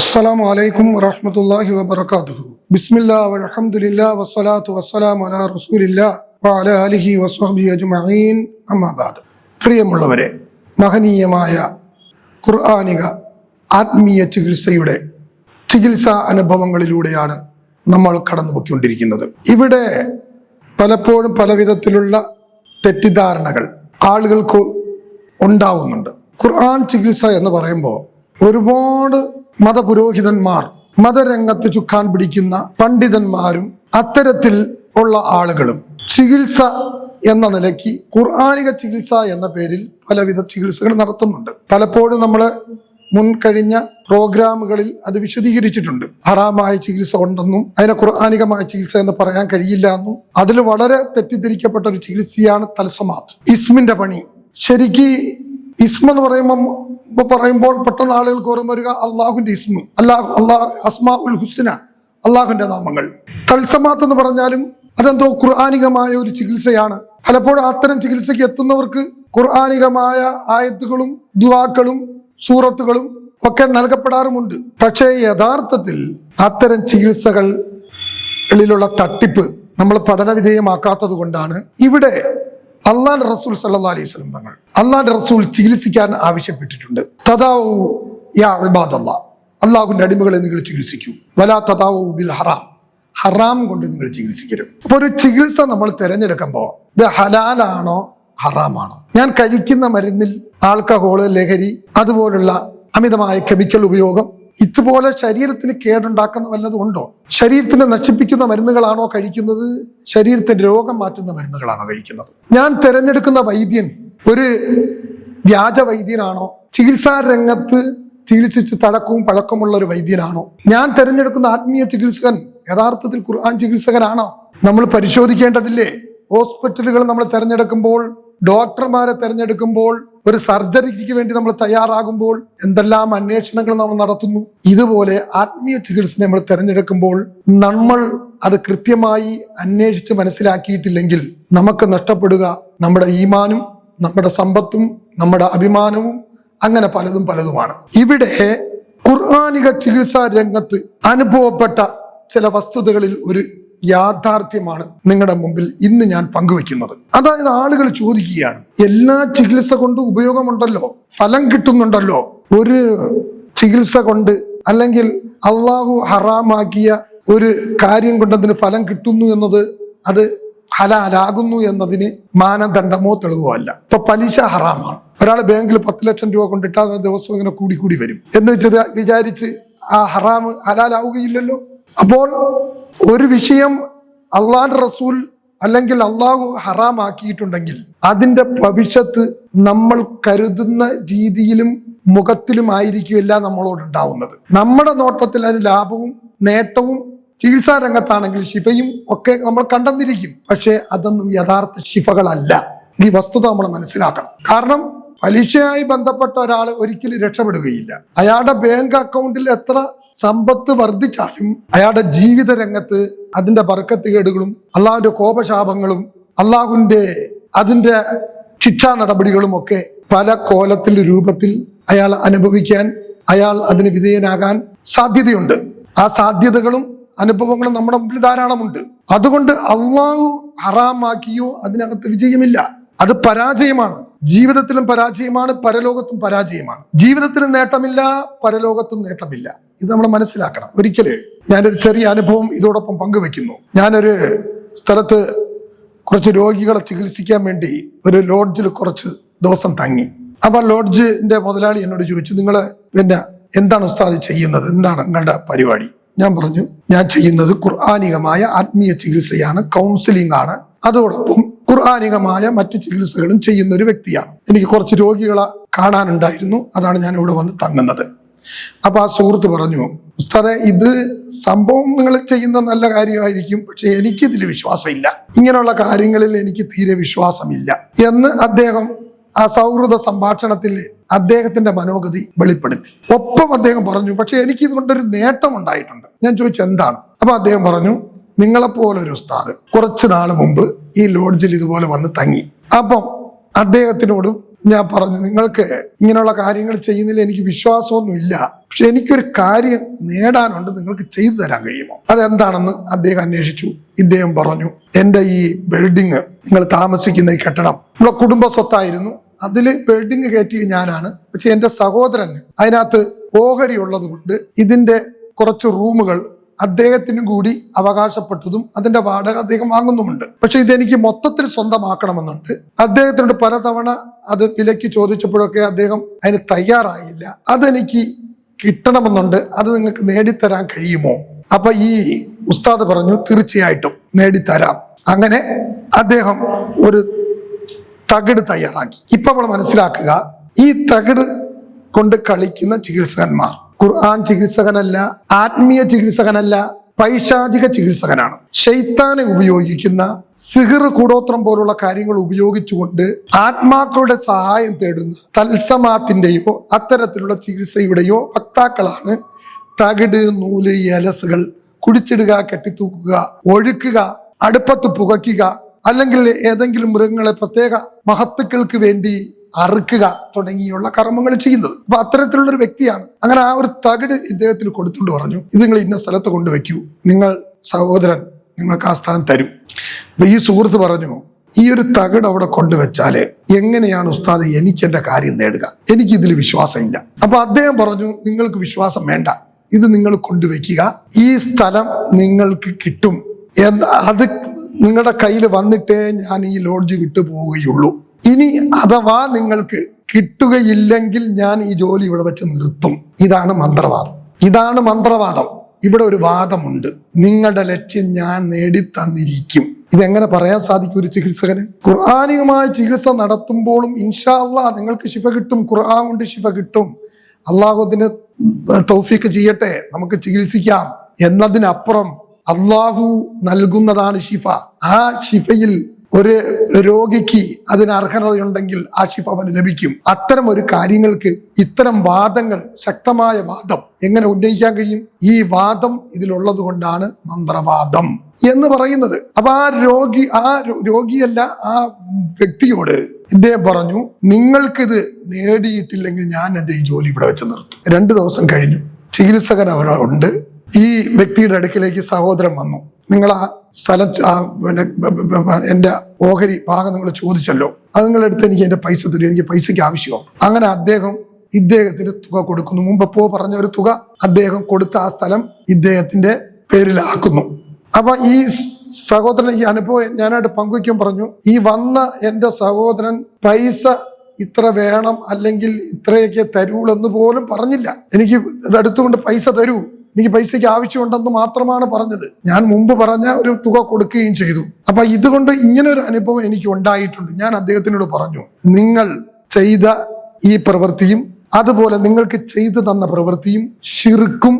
അസ്സാം അലൈക്കും വറഹമത്തല്ലാഹി വബറകാതുഹു ബിസ്മില്ലാഹി വൽഹംദുലില്ലാഹി വസ്സലാത്തു വസ്സലാമു അലാ റസൂലില്ലാഹി വാല അലിഹി വസ്ഹബി അജ്മഈൻ അമ്മാബാദ് പ്രിയമുള്ളവരെ മഹനീയമായ ഖുർആനിക ആത്മീയ ചികിത്സയുടെ ചികിത്സാ അനുഭവങ്ങളിലൂടെയാണ് നമ്മൾ കടന്നു പൊയ്ക്കൊണ്ടിരിക്കുന്നത് ഇവിടെ പലപ്പോഴും പലവിധത്തിലുള്ള തെറ്റിദ്ധാരണകൾ ആളുകൾക്ക് ഉണ്ടാവുന്നുണ്ട്. ഖുർആൻ ചികിത്സ എന്ന് പറയുമ്പോൾ ഒരുപാട് മതപുരോഹിതന്മാർ മതരംഗത്ത് ചുക്കാൻ പിടിക്കുന്ന പണ്ഡിതന്മാരും അത്തരത്തിൽ ഉള്ള ആളുകളും. ചികിത്സ എന്ന നിലയ്ക്ക് ഖുർആാനിക ചികിത്സ എന്ന പേരിൽ പലവിധ ചികിത്സകൾ നടത്തുന്നുണ്ട്. പലപ്പോഴും നമ്മൾ മുൻകഴിഞ്ഞ പ്രോഗ്രാമുകളിൽ അത് വിശദീകരിച്ചിട്ടുണ്ട്. ഹറാമായ ചികിത്സ ഉണ്ടെന്നും അതിനെ ഖുർആാനികമായ ചികിത്സ എന്ന് പറയാൻ കഴിയില്ല എന്നും അതിൽ വളരെ തെറ്റിദ്ധരിക്കപ്പെട്ട ഒരു ചികിത്സയാണ് തൽസമാത് ഇസ്മിന്റെ പണി. ശരിക്ക് ഇസ്മ എന്ന് പറയുമ്പോൾ ഇപ്പൊ പറയുമ്പോൾ പെട്ടെന്ന് ആളുകൾക്ക് ഓർമ്മ വരിക അള്ളാഹുന്റെ ഇസ്മ. അല്ലാ അള്ളാഹ് അസ്മാ ഉൽ ഹുസ്ന അള്ളാഹുന്റെ നാമങ്ങൾ. തൽസമാത്ത് എന്ന് പറഞ്ഞാലും അതെന്തോ ഖുർആാനികമായ ഒരു ചികിത്സയാണ്. പലപ്പോഴും അത്തരം ചികിത്സയ്ക്ക് എത്തുന്നവർക്ക് ഖുർആാനികമായ ആയത്തുകളും ദുവാക്കളും സൂറത്തുകളും ഒക്കെ നൽകപ്പെടാറുമുണ്ട്. പക്ഷേ യഥാർത്ഥത്തിൽ അത്തരം ചികിത്സകളിലുള്ള തട്ടിപ്പ് നമ്മൾ പഠന വിധേയമാക്കാത്തത് കൊണ്ടാണ്. ഇവിടെ അള്ളാൻ റസൂൽ സല്ലാ അലൈഹി സ്വലം തങ്ങൾ അള്ളാന്റെ റസൂൽ ചികിത്സിക്കാൻ ആവശ്യപ്പെട്ടിട്ടുണ്ട്. തദാവു യാ ഇബാദല്ലാ. അള്ളാഹുവിന്റെ അടിമകളെ നിങ്ങൾ ചികിത്സിക്കൂ. വലാ തദാവു ബിൽ ഹറാം. ഹറാം കൊണ്ട് നിങ്ങൾ ചികിത്സിക്കരുത്. അപ്പൊ ഒരു ചികിത്സ നമ്മൾ തിരഞ്ഞെടുക്കുമ്പോൾ ഇത് ഹലാലാണോ ഹറാമാണോ. ഞാൻ കഴിക്കുന്ന മരുന്നിൽ ആൾക്കഹോൾ ലഹരി അതുപോലുള്ള അമിതമായ കെമിക്കൽ ഉപയോഗം ഇതുപോലെ ശരീരത്തിന് കേടുണ്ടാക്കുന്ന വല്ലതും ഉണ്ടോ? ശരീരത്തിനെ നശിപ്പിക്കുന്ന മരുന്നുകളാണോ കഴിക്കുന്നത്? ശരീരത്തിന്റെ രോഗം മാറ്റുന്ന മരുന്നുകളാണോ കഴിക്കുന്നത്? ഞാൻ തിരഞ്ഞെടുക്കുന്ന വൈദ്യൻ ഒരു വ്യാജ വൈദ്യനാണോ? ചികിത്സാ രംഗത്ത് ചികിത്സിച്ച് തഴക്കവും പഴക്കമുള്ള ഒരു വൈദ്യനാണോ? ഞാൻ തിരഞ്ഞെടുക്കുന്ന ആത്മീയ ചികിത്സകൻ യഥാർത്ഥത്തിൽ ഖുർആൻ ചികിത്സകനാണോ? നമ്മൾ പരിശോധിക്കേണ്ടതില്ലേ? ഹോസ്പിറ്റലുകൾ നമ്മൾ തിരഞ്ഞെടുക്കുമ്പോൾ ഡോക്ടർമാരെ തിരഞ്ഞെടുക്കുമ്പോൾ ഒരു സർജറിക്ക് വേണ്ടി നമ്മൾ തയ്യാറാകുമ്പോൾ എന്തെല്ലാം അന്വേഷണങ്ങൾ നമ്മൾ നടത്തുന്നു ഇതുപോലെ ആത്മീയ ചികിത്സ നമ്മൾ തിരഞ്ഞെടുക്കുമ്പോൾ നമ്മൾ അത് കൃത്യമായി അന്വേഷിച്ച് മനസ്സിലാക്കിയിട്ടില്ലെങ്കിൽ നമുക്ക് നഷ്ടപ്പെടുക. നമ്മുടെ ഈമാനും നമ്മുടെ സമ്പത്തും നമ്മുടെ അഭിമാനവും അങ്ങനെ പലതും പലതുമാണ്. ഇവിടെ ഖുർആാനിക ചികിത്സാ രംഗത്ത് അനുഭവപ്പെട്ട ചില വസ്തുതകളിൽ ഒരു യാഥാർത്ഥ്യമാണ് നിങ്ങളുടെ മുമ്പിൽ ഇന്ന് ഞാൻ പങ്കുവെക്കുന്നത്. അതായത് ആളുകൾ ചോദിക്കുകയാണ് എല്ലാ ചികിത്സ കൊണ്ടും ഉപയോഗമുണ്ടല്ലോ? ഫലം കിട്ടുന്നുണ്ടല്ലോ? ഒരു ചികിത്സ കൊണ്ട് അല്ലെങ്കിൽ അള്ളാഹു ഹറാമാക്കിയ ഒരു കാര്യം കൊണ്ടതിന് ഫലം കിട്ടുന്നു എന്നത് അത് ഹലാലാകുന്നു എന്നതിന് മാനദണ്ഡമോ തെളിവോ അല്ല. ഇപ്പൊ പലിശ ഹറാമാണ്. ഒരാൾ ബാങ്കിൽ പത്ത് ലക്ഷം രൂപ കൊണ്ടിട്ട് അത് ദിവസവും ഇങ്ങനെ കൂടി കൂടി വരും. എന്ന് വെച്ചത് വിചാരിച്ച് ആ ഹറാം ഹലാലാവുകയില്ലല്ലോ? അപ്പോൾ ഒരു വിഷയം അള്ളാഹ് റസൂൽ അല്ലെങ്കിൽ അള്ളാഹു ഹറാമാക്കിയിട്ടുണ്ടെങ്കിൽ അതിന്റെ ഭവിഷ്യത്ത് നമ്മൾ കരുതുന്ന രീതിയിലും മുഖത്തിലും ആയിരിക്കുമല്ല നമ്മളോട് ഉണ്ടാവുന്നത്. നമ്മുടെ നോട്ടത്തിൽ അതിന് ലാഭവും നേട്ടവും ചികിത്സാ രംഗത്താണെങ്കിൽ ശിഫയും ഒക്കെ നമ്മൾ കണ്ടെന്നിരിക്കും. പക്ഷേ അതൊന്നും യഥാർത്ഥ ശിഫകളല്ല. ഈ വസ്തുത നമ്മൾ മനസ്സിലാക്കണം. കാരണം പലിശയായി ബന്ധപ്പെട്ട ഒരാൾ ഒരിക്കലും രക്ഷപ്പെടുകയില്ല. അയാളുടെ ബാങ്ക് അക്കൗണ്ടിൽ എത്ര സമ്പത്ത് വർദ്ധിച്ചാലും അയാളുടെ ജീവിത രംഗത്ത് അതിന്റെ ബർക്കത്തുകേടുകളും അള്ളാഹുവിന്റെ കോപശാപങ്ങളും അള്ളാഹുവിന്റെ അതിന്റെ ശിക്ഷാ നടപടികളും ഒക്കെ പല കോലത്തിൽ രൂപത്തിൽ അയാൾ അനുഭവിക്കാൻ അയാൾ അതിന് വിധേയനാകാൻ സാധ്യതയുണ്ട്. ആ സാധ്യതകളും അനുഭവങ്ങളും നമ്മുടെ മുമ്പിൽ ധാരാളമുണ്ട്. അതുകൊണ്ട് അള്ളാഹു ഹറാമാക്കിയോ അതിനകത്ത് വിജയമില്ല. അത് പരാജയമാണ്. ജീവിതത്തിലും പരാജയമാണ് പരലോകത്തും പരാജയമാണ്. ജീവിതത്തിലും നേട്ടമില്ല പരലോകത്തും നേട്ടമില്ല. ഇത് നമ്മൾ മനസ്സിലാക്കണം. ഒരിക്കൽ ഞാനൊരു ചെറിയ അനുഭവം ഇതോടൊപ്പം പങ്കുവെക്കുന്നു. ഞാനൊരു സ്ഥലത്ത് കുറച്ച് രോഗികളെ ചികിത്സിക്കാൻ വേണ്ടി ഒരു ലോഡ്ജിൽ കുറച്ച് ദിവസം തങ്ങി. അപ്പൊ ലോഡ്ജിന്റെ മുതലാളി എന്നോട് ചോദിച്ചു നിങ്ങൾ പിന്നെ എന്താണ് ഉസ്താദ് ചെയ്യുന്നത്? എന്താണ് നിങ്ങളുടെ പരിപാടി? ഞാൻ പറഞ്ഞു ഞാൻ ചെയ്യുന്നത് ഖുർആാനികമായ ആത്മീയ ചികിത്സയാണ് കൗൺസിലിംഗ് ആണ്. അതോടൊപ്പം ഖുർആാനികമായ മറ്റ് ചികിത്സകളും ചെയ്യുന്ന ഒരു വ്യക്തിയാണ്. എനിക്ക് കുറച്ച് രോഗികളെ കാണാനുണ്ടായിരുന്നു. അതാണ് ഞാൻ ഇവിടെ വന്ന് തങ്ങുന്നത്. അപ്പൊ ആ സുഹൃത്ത് പറഞ്ഞു ഉസ്താദെ ഇത് സംഭവം നിങ്ങൾ ചെയ്യുന്ന നല്ല കാര്യമായിരിക്കും. പക്ഷെ എനിക്കിതിൽ വിശ്വാസമില്ല. ഇങ്ങനെയുള്ള കാര്യങ്ങളിൽ എനിക്ക് തീരെ വിശ്വാസമില്ല. എന്ന് അദ്ദേഹം ആ സൗഹൃദ സംഭാഷണത്തിൽ അദ്ദേഹത്തിന്റെ മനോഗതി വെളിപ്പെടുത്തി. ഒപ്പം അദ്ദേഹം പറഞ്ഞു പക്ഷെ എനിക്ക് ഇതുകൊണ്ടൊരു നേട്ടം ഉണ്ടായിട്ടുണ്ട് ഞാൻ ചോദിച്ചു എന്താണ്? അപ്പൊ അദ്ദേഹം പറഞ്ഞു നിങ്ങളെപ്പോലെ ഒരു ഉസ്താദ്. കുറച്ച് നാൾ മുമ്പ് ഈ ലോഡ്ജിൽ ഇതുപോലെ വന്ന് തങ്ങി. അപ്പം അദ്ദേഹത്തിനോടും ഞാൻ പറഞ്ഞു നിങ്ങൾക്ക് ഇങ്ങനെയുള്ള കാര്യങ്ങൾ ചെയ്യുന്നതിൽ എനിക്ക് വിശ്വാസമൊന്നുമില്ല. പക്ഷെ എനിക്കൊരു കാര്യം നേടാനുണ്ട് നിങ്ങൾക്ക് ചെയ്തു തരാൻ കഴിയുമോ? അതെന്താണെന്ന് അദ്ദേഹം അന്വേഷിച്ചു. ഇദ്ദേഹം പറഞ്ഞു എന്റെ ഈ ബിൽഡിങ് നിങ്ങൾ താമസിക്കുന്ന ഈ കെട്ടിടം നമ്മളെ കുടുംബ സ്വത്തായിരുന്നു അതിൽ ബിൽഡിങ് കയറ്റിയ ഞാനാണ്. പക്ഷെ എന്റെ സഹോദരൻ അതിനകത്ത് ഓഹരി ഉള്ളത് കൊണ്ട് ഇതിന്റെ കുറച്ച് റൂമുകൾ അദ്ദേഹത്തിനും കൂടി അവകാശപ്പെട്ടതും അതിന്റെ വാടക അദ്ദേഹം വാങ്ങുന്നുമുണ്ട്. പക്ഷെ ഇതെനിക്ക് മൊത്തത്തിൽ സ്വന്തമാക്കണമെന്നുണ്ട്. അദ്ദേഹത്തിനോട് പലതവണ അത് വിലയ്ക്ക് ചോദിച്ചപ്പോഴൊക്കെ അദ്ദേഹം അതിന് തയ്യാറായില്ല. അതെനിക്ക് കിട്ടണമെന്നുണ്ട്. അത് നിങ്ങൾക്ക് നേടിത്തരാൻ കഴിയുമോ? അപ്പൊ ഈ ഉസ്താദ് പറഞ്ഞു തീർച്ചയായിട്ടും നേടിത്തരാം. അങ്ങനെ അദ്ദേഹം ഒരു തകിട് തയ്യാറാക്കി. ഇപ്പൊ നമ്മൾ മനസ്സിലാക്കുക ഈ തകിട് കൊണ്ട് കളിക്കുന്ന ചികിത്സകന്മാർ ഖുർആൻ ചികിത്സകനല്ല ആത്മീയ ചികിത്സകനല്ല പൈശാചിക ചികിത്സകനാണ്. ഷെയ്ത്താനെ ഉപയോഗിക്കുന്ന സിഹിർ കൂടോത്രം പോലുള്ള കാര്യങ്ങൾ ഉപയോഗിച്ചുകൊണ്ട് ആത്മാക്കളുടെ സഹായം തേടുന്ന തത്സമാത്തിന്റെയോ അത്തരത്തിലുള്ള ചികിത്സയുടെയോ വക്താക്കളാണ് തകിട് നൂൽ എലസുകൾ കുടിച്ചിടുക കെട്ടിത്തൂക്കുക ഒഴുക്കുക അടുപ്പത്ത് പുകയ്ക്കുക അല്ലെങ്കിൽ ഏതെങ്കിലും മൃഗങ്ങളെ പ്രത്യേക മഹത്തുക്കൾക്ക് വേണ്ടി അറുക്കുക തുടങ്ങിയുള്ള കർമ്മങ്ങൾ ചെയ്യുന്നത്. അപ്പൊ അത്തരത്തിലുള്ള ഒരു വ്യക്തിയാണ്. അങ്ങനെ ആ ഒരു തകിട് ഇദ്ദേഹത്തിന് കൊടുത്തുകൊണ്ട് പറഞ്ഞു ഇത് നിങ്ങൾ ഇന്ന സ്ഥലത്ത് കൊണ്ടുവയ്ക്കൂ. നിങ്ങൾ സഹോദരൻ നിങ്ങൾക്ക് ആ സ്ഥാനം തരും. അപ്പൊ ഈ സുഹൃത്ത് പറഞ്ഞു ഈ ഒരു തകിട് അവിടെ കൊണ്ടുവച്ചാൽ എങ്ങനെയാണ് ഉസ്താദ് എനിക്ക് എന്റെ കാര്യം നേടുക? എനിക്ക് ഇതിൽ വിശ്വാസമില്ല അപ്പൊ അദ്ദേഹം പറഞ്ഞു നിങ്ങൾക്ക് വിശ്വാസം വേണ്ട. ഇത് നിങ്ങൾ കൊണ്ടുവയ്ക്കുക. ഈ സ്ഥലം നിങ്ങൾക്ക് കിട്ടും. അത് നിങ്ങളുടെ കയ്യിൽ വന്നിട്ടേ ഞാൻ ഈ ലോഡ്ജ് വിട്ടു പോവുകയുള്ളൂ ഇനി അഥവാ നിങ്ങൾക്ക് കിട്ടുകയില്ലെങ്കിൽ ഞാൻ ഈ ജോലി ഇവിടെ വെച്ച് നിർത്തും. ഇതാണ് മന്ത്രവാദം. ഇതാണ് മന്ത്രവാദം. ഇവിടെ ഒരു വാദമുണ്ട്. നിങ്ങളുടെ ലക്ഷ്യം ഞാൻ നേടിത്തന്നിരിക്കും. ഇതെങ്ങനെ പറയാൻ സാധിക്കും ഒരു ചികിത്സകന്? ഖുർആാനികമായ ചികിത്സ നടത്തുമ്പോഴും ഇൻഷാ നിങ്ങൾക്ക് ശിഫ കിട്ടും. ഖുർആൻ കൊണ്ട് ശിഫ കിട്ടും. അള്ളാഹുദിന് തൗഫീക്ക് ചെയ്യട്ടെ. നമുക്ക് ചികിത്സിക്കാം. എന്നതിനപ്പുറം അള്ളാഹു നൽകുന്നതാണ് ശിഫ. ആ ശിഫയിൽ ഒരു രോഗിക്ക് അതിന് അർഹതയുണ്ടെങ്കിൽ ആ ശിഫ അവന് ലഭിക്കും. അത്തരം ഒരു കാര്യങ്ങൾക്ക് ഇത്തരം വാദങ്ങൾ ശക്തമായ വാദം എങ്ങനെ ഉന്നയിക്കാൻ കഴിയും? ഈ വാദം ഇതിലുള്ളത് കൊണ്ടാണ് മന്ത്രവാദം എന്ന് പറയുന്നത്. അപ്പൊ ആ രോഗി ആ രോഗിയല്ല ആ വ്യക്തിയോട് ഇദ്ദേഹം പറഞ്ഞു നിങ്ങൾക്കിത് നേടിയിട്ടില്ലെങ്കിൽ ഞാൻ എന്റെ ഈ ജോലി ഇവിടെ വെച്ച് നിർത്തും. രണ്ടു ദിവസം കഴിഞ്ഞു. ചികിത്സകൻ അവിടെ ഉണ്ട്. ഈ വ്യക്തിയുടെ അടുക്കിലേക്ക് സഹോദരൻ വന്നു. നിങ്ങൾ ആ സ്ഥലം എന്റെ ഓഹരി ഭാഗം നിങ്ങൾ ചോദിച്ചല്ലോ. അത് നിങ്ങളെടുത്ത് എനിക്ക് എന്റെ പൈസ തരും. എനിക്ക് പൈസയ്ക്ക് ആവശ്യമാണ്. അങ്ങനെ അദ്ദേഹം ഇദ്ദേഹത്തിന് തുക കൊടുക്കുന്നു. മുമ്പ് പോ പറഞ്ഞ ഒരു തുക അദ്ദേഹം കൊടുത്ത ആ സ്ഥലം ഇദ്ദേഹത്തിന്റെ പേരിലാക്കുന്നു. അപ്പൊ ഈ സഹോദരൻ ഈ അനുഭവം ഞാനായിട്ട് പങ്കുവയ്ക്കാൻ പറഞ്ഞു. ഈ വന്ന എന്റെ സഹോദരൻ പൈസ ഇത്ര വേണം അല്ലെങ്കിൽ ഇത്രയൊക്കെ തരൂളെന്ന് പോലും പറഞ്ഞില്ല. എനിക്ക് ഇത് അടുത്തുകൊണ്ട് പൈസ തരൂ. എനിക്ക് പൈസയ്ക്ക് ആവശ്യമുണ്ടെന്ന് മാത്രമാണ് പറഞ്ഞത്. ഞാൻ മുമ്പ് പറഞ്ഞ ഒരു തുക കൊടുക്കുകയും ചെയ്തു. അപ്പൊ ഇതുകൊണ്ട് ഇങ്ങനെ ഒരു അനുഭവം എനിക്ക് ഉണ്ടായിട്ടുണ്ട്. ഞാൻ അദ്ദേഹത്തിനോട് പറഞ്ഞു നിങ്ങൾ ചെയ്ത ഈ പ്രവൃത്തിയും അതുപോലെ നിങ്ങൾക്ക് ചെയ്തു തന്ന പ്രവൃത്തിയും ശിർക്കും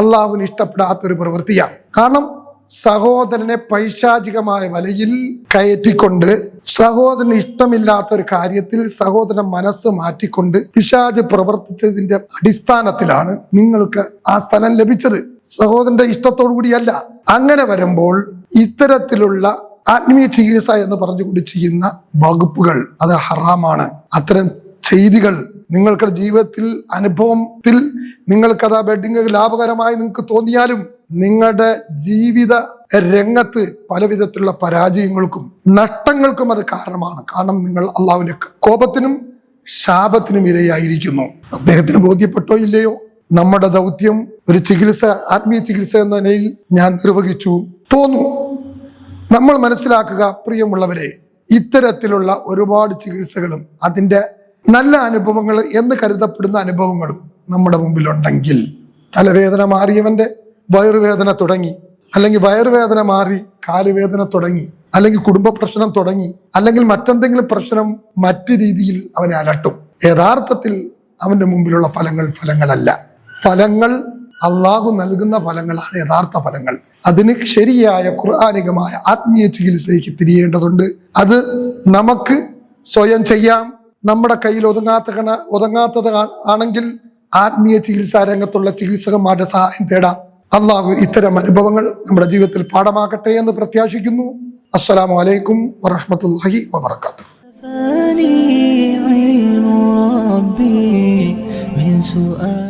അള്ളാഹുവിന് ഇഷ്ടപ്പെടാത്ത ഒരു പ്രവൃത്തിയാണ്. കാരണം സഹോദരനെ പൈശാചികമായ വലയിൽ കയറ്റിക്കൊണ്ട് സഹോദരന് ഇഷ്ടമില്ലാത്ത ഒരു കാര്യത്തിൽ സഹോദരൻ മനസ്സ് മാറ്റിക്കൊണ്ട് പിശാജ് പ്രവർത്തിച്ചതിന്റെ അടിസ്ഥാനത്തിലാണ് നിങ്ങൾക്ക് ആ സ്ഥലം ലഭിച്ചത്. സഹോദരന്റെ ഇഷ്ടത്തോടു കൂടിയല്ല അങ്ങനെ വരുമ്പോൾ ഇത്തരത്തിലുള്ള ആത്മീയ ചികിത്സ എന്ന് പറഞ്ഞുകൊണ്ട് ചെയ്യുന്ന വകുപ്പുകൾ അത് ഹറാമാണ്. അത്തരം ചെയ്തികൾ നിങ്ങൾക്ക് ജീവിതത്തിൽ അനുഭവത്തിൽ നിങ്ങൾക്കത് ആ ബെഡിങ് ലാഭകരമായി നിങ്ങൾക്ക് തോന്നിയാലും നിങ്ങളുടെ ജീവിത രംഗത്ത് പല വിധത്തിലുള്ള പരാജയങ്ങൾക്കും നഷ്ടങ്ങൾക്കും അത് കാരണമാണ്. കാരണം നിങ്ങൾ അള്ളാഹുവിന്റെ കോപത്തിനും ശാപത്തിനും ഇരയായിരിക്കുന്നു. അദ്ദേഹത്തിന് ബോധ്യപ്പെട്ടോ ഇല്ലയോ? നമ്മുടെ ദൗത്യം ഒരു ചികിത്സ ആത്മീയ ചികിത്സ എന്ന നിലയിൽ ഞാൻ നിർവഹിച്ചു. തോന്നു നമ്മൾ മനസ്സിലാക്കുക പ്രിയമുള്ളവരെ ഇത്തരത്തിലുള്ള ഒരുപാട് ചികിത്സകളും അതിന്റെ നല്ല അനുഭവങ്ങൾ എന്ന് കരുതപ്പെടുന്ന അനുഭവങ്ങളും നമ്മുടെ മുമ്പിലുണ്ടെങ്കിൽ തലവേദന മാറിയവന്റെ വയറുവേദന തുടങ്ങി അല്ലെങ്കിൽ വയറുവേദന മാറി കാലുവേദന തുടങ്ങി അല്ലെങ്കിൽ കുടുംബ പ്രശ്നം തുടങ്ങി അല്ലെങ്കിൽ മറ്റെന്തെങ്കിലും പ്രശ്നം മറ്റു രീതിയിൽ അവനെ അലട്ടും. യഥാർത്ഥത്തിൽ അവന്റെ മുമ്പിലുള്ള ഫലങ്ങൾ ഫലങ്ങളല്ല. ഫലങ്ങൾ അള്ളാഹു നൽകുന്ന ഫലങ്ങളാണ് യഥാർത്ഥ ഫലങ്ങൾ. അതിന് ശരിയായ ഖുർആാനികമായ ആത്മീയ ചികിത്സയ്ക്ക് തിരിയേണ്ടതുണ്ട്. അത് നമുക്ക് സ്വയം ചെയ്യാം. നമ്മുടെ കയ്യിൽ ഒതുങ്ങാത്ത ഒതുങ്ങാത്തത് ആണെങ്കിൽ ആത്മീയ ചികിത്സാ രംഗത്തുള്ള ചികിത്സകന്മാരുടെ സഹായം തേടാം. അള്ളാഹു ഇത്തരം അനുഭവങ്ങൾ നമ്മുടെ ജീവിതത്തിൽ പാഠമാക്കട്ടെ എന്ന് പ്രത്യാശിക്കുന്നു അസ്സലാമു അലൈക്കും വറഹമത്തല്ലാഹി വബർക്കാത്തു علم ربي من سؤال